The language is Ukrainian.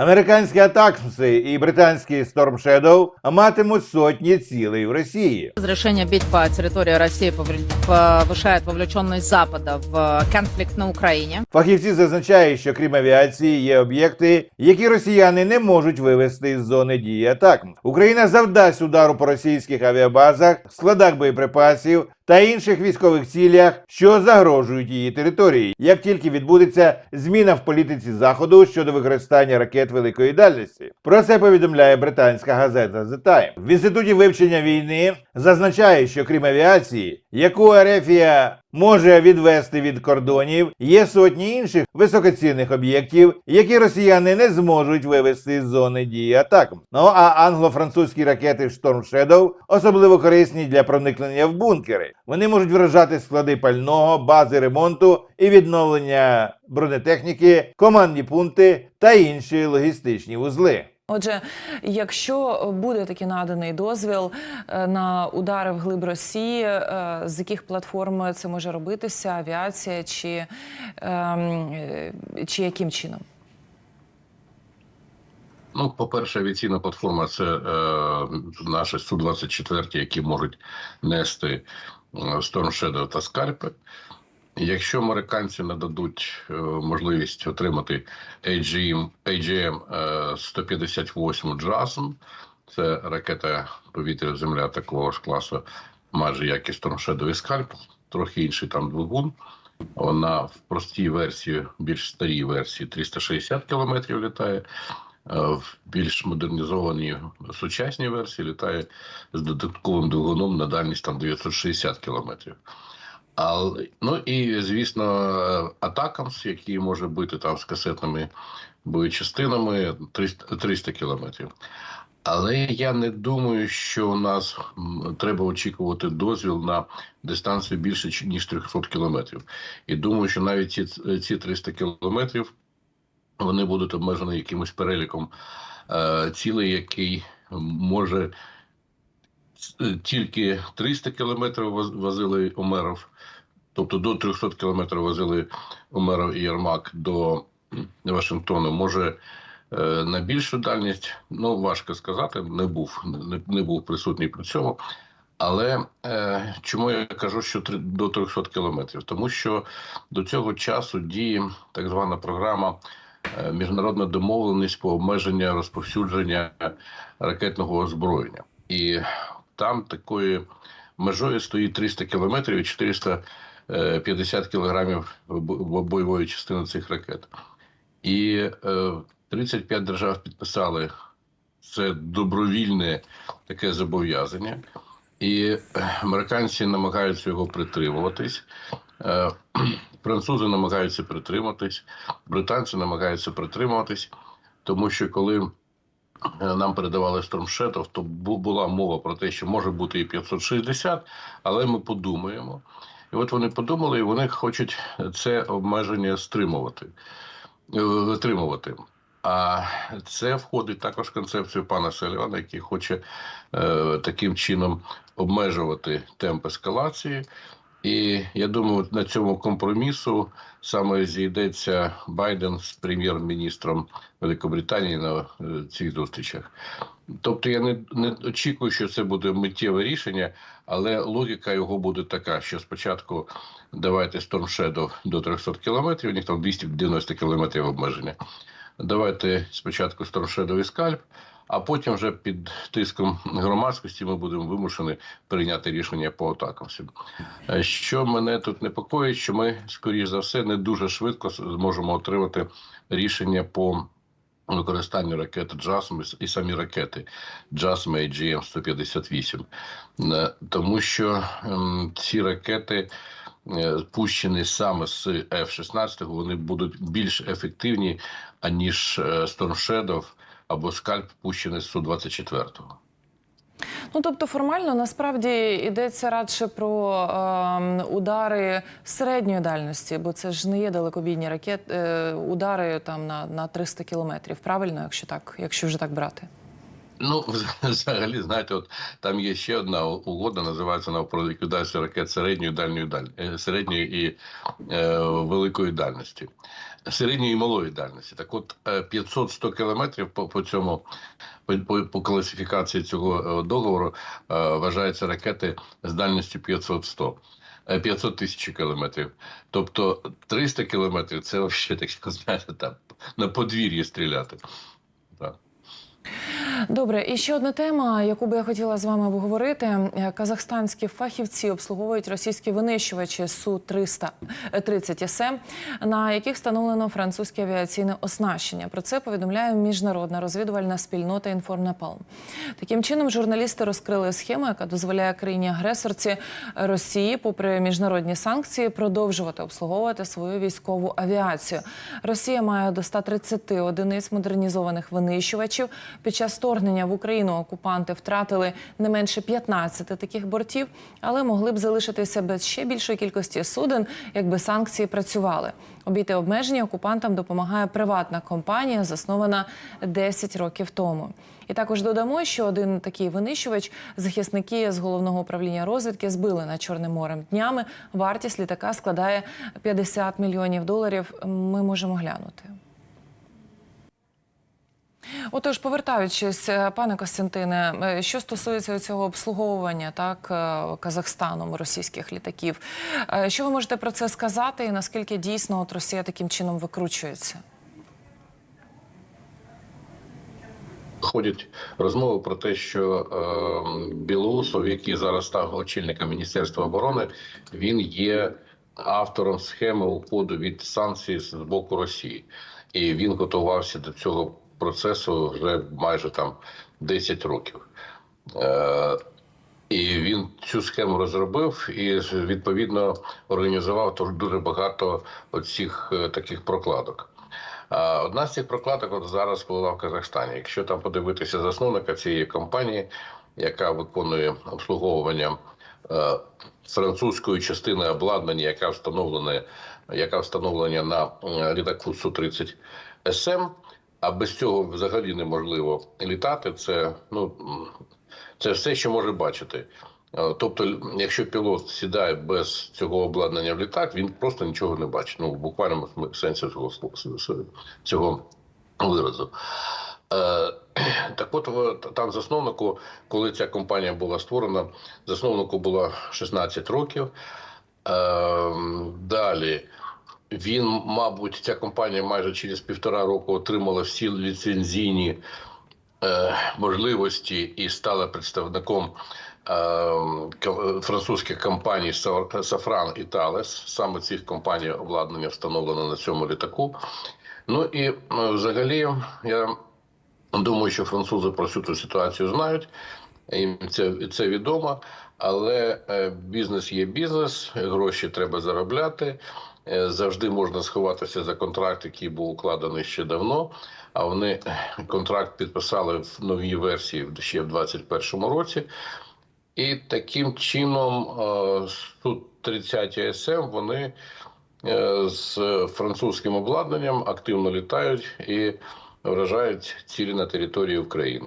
Американські атакмси і британські Storm Shadow матимуть сотні цілей в Росії. Разрешение бить по территории России повр- повышает вовлеченность Запада в конфликт на Украине. Фахівці зазначають, що крім авіації є об'єкти, які росіяни не можуть вивести із зони дії атак. Україна завдасть удару по російських авіабазах, складах боєприпасів та інших військових цілях, що загрожують її території, як тільки відбудеться зміна в політиці заходу щодо використання ракет великої дальності. Про це повідомляє британська газета The Time. В інституті вивчення війни зазначає, що крім авіації, яку Арефія може відвести від кордонів, є сотні інших високоцінних об'єктів, які росіяни не зможуть вивести з зони дії атак. Ну а англо-французькі ракети Storm Shadow особливо корисні для проникнення в бункери. Вони можуть вражати склади пального, бази ремонту і відновлення бронетехніки, командні пункти та інші логістичні вузли. Отже, якщо буде такий наданий дозвіл е, на удари вглиб Росії, е, з яких платформ це може робитися? Авіація чи, ем, е, чи яким чином? Ну, по-перше, авіаційна платформа це е, наші Су-24, які можуть нести Storm Shadow та скальпи. Якщо американці нададуть е, можливість отримати AGM, AGM е, 158 JASM, це ракета повітря Земля такого ж класу, майже як і Storm Скальп, трохи інший там двигун. Вона в простій версії, більш старій версії 360 км літає. е, В більш модернізованій сучасній версії літає з додатковим двигуном на дальність там 960 кілометрів. Але, ну і звісно, атакамс, який може бути там з касетними боєчастинами 300, 300 кілометрів. Але я не думаю, що у нас треба очікувати дозвіл на дистанцію більше ніж 300 кілометрів. І думаю, що навіть ці, ці 300 кілометрів вони будуть обмежені якимось переліком е, цілей, який може тільки 300 кілометрів воз- возили Омеров, тобто до 300 кілометрів возили Омеров і Єрмак до Вашингтону. Може е, на більшу дальність, ну важко сказати, не був, не, не був присутній при цьому. Але е, чому я кажу, що три, до 300 кілометрів? Тому що до цього часу діє так звана програма е, міжнародна домовленість по обмеженню розповсюдження ракетного озброєння. І там такою межою стоїть 300 кілометрів і 450 кілограмів бойової частини цих ракет. І е, 35 держав підписали це добровільне таке зобов'язання. І е, американці намагаються його притримуватись. Е, Французи намагаються притриматись, британці намагаються притримуватись, тому що коли е, нам передавали Storm то була мова про те, що може бути і 560, але ми подумаємо. І от вони подумали, і вони хочуть це обмеження стримувати, е, витримувати. А це входить також в концепцію пана Селівана, який хоче е, таким чином обмежувати темп ескалації. І я думаю, на цьому компромісу саме зійдеться Байден з прем'єр-міністром Великобританії на е, цих зустрічах. Тобто я не, не очікую, що це буде миттєве рішення, але логіка його буде така, що спочатку давайте Storm Shadow до 300 кілометрів, у них там 290 кілометрів обмеження. Давайте спочатку Storm Shadow і скальп, а потім вже під тиском громадськості ми будемо вимушені прийняти рішення по атакам. Е, Що мене тут непокоїть, що ми, скоріш за все, не дуже швидко зможемо отримати рішення по використанню ракети JASM і самі ракети JASM і GM-158. Е, Тому що ем, ці ракети е, пущені саме з F-16, вони будуть більш ефективні, аніж е, Storm Shadow або скальп пущений з Су-24. Ну тобто, формально насправді йдеться радше про ем, удари середньої дальності, бо це ж не є далекобійні ракети, е, удари там на, на 300 кілометрів. Правильно, якщо так, якщо вже так брати. Ну, взагалі, знаєте, от там є ще одна угода, називається вона про ліквідацію ракет середньої дальньої даль... е, середньої і е, великої дальності. Середньої і малої дальності. Так от е, 500-100 кілометрів по, по цьому по, по, класифікації цього е, договору е, вважаються ракети з дальністю 500-100. е, 500 тисяч кілометрів. Тобто 300 кілометрів це взагалі так знаєте, там на подвір'ї стріляти. Так. Добре, і ще одна тема, яку би я хотіла з вами обговорити. Е, Казахстанські фахівці обслуговують російські винищувачі су 330 СМ, на яких встановлено французьке авіаційне оснащення. Про це повідомляє міжнародна розвідувальна спільнота Інформнепалм. Таким чином, журналісти розкрили схему, яка дозволяє країні агресорці Росії, попри міжнародні санкції, продовжувати обслуговувати свою військову авіацію. Росія має до 130 одиниць модернізованих винищувачів. Під час вторгнення в Україну окупанти втратили не менше 15 таких бортів, але могли б залишитися без ще більшої кількості суден, якби санкції працювали. Обійти обмеження окупантам допомагає приватна компанія, заснована 10 років тому. І також додамо, що один такий винищувач захисники з головного управління розвідки збили над Чорним морем днями. Вартість літака складає 50 мільйонів доларів. Ми можемо глянути. Отож, повертаючись, е, пане Костянтине, е, що стосується цього обслуговування так е, Казахстаном російських літаків, що ви можете про це сказати, і наскільки дійсно от Росія таким чином викручується? Ходять розмови про те, що е, Білоусов, який зараз став очільником Міністерства оборони, він є автором схеми уходу від санкцій з боку Росії, і він готувався до цього процесу вже майже там 10 років. Е, і він цю схему розробив і відповідно організував дуже багато оцих е, таких прокладок. Одна з цих прокладок от зараз була в Казахстані. Якщо там подивитися засновника цієї компанії, яка виконує обслуговування е, французької частини обладнання, яка встановлена, яка встановлена на літаку су 30 СМ, а без цього взагалі неможливо літати. Це ну це все, що може бачити. Е, Тобто, якщо пілот сідає без цього обладнання в літак, він просто нічого не бачить. Ну, в буквальному сенсі цього, цього виразу. Е, Так от там засновнику, коли ця компанія була створена, засновнику було 16 років. Е, Далі він, мабуть, ця компанія майже через півтора року отримала всі ліцензійні е, можливості і стала представником е, французьких компаній Са- Сафран і Талес. Саме цих компаній обладнання встановлено на цьому літаку. Ну і е, взагалі, я думаю, що французи про цю ситуацію знають. Їм це, це відомо, але е, бізнес є бізнес, гроші треба заробляти. Е, Завжди можна сховатися за контракт, який був укладений ще давно. А вони е, контракт підписали в новій версії ще в 2021 році. І таким чином су 30 СМ вони е, з французьким обладнанням активно літають і вражають цілі на території України.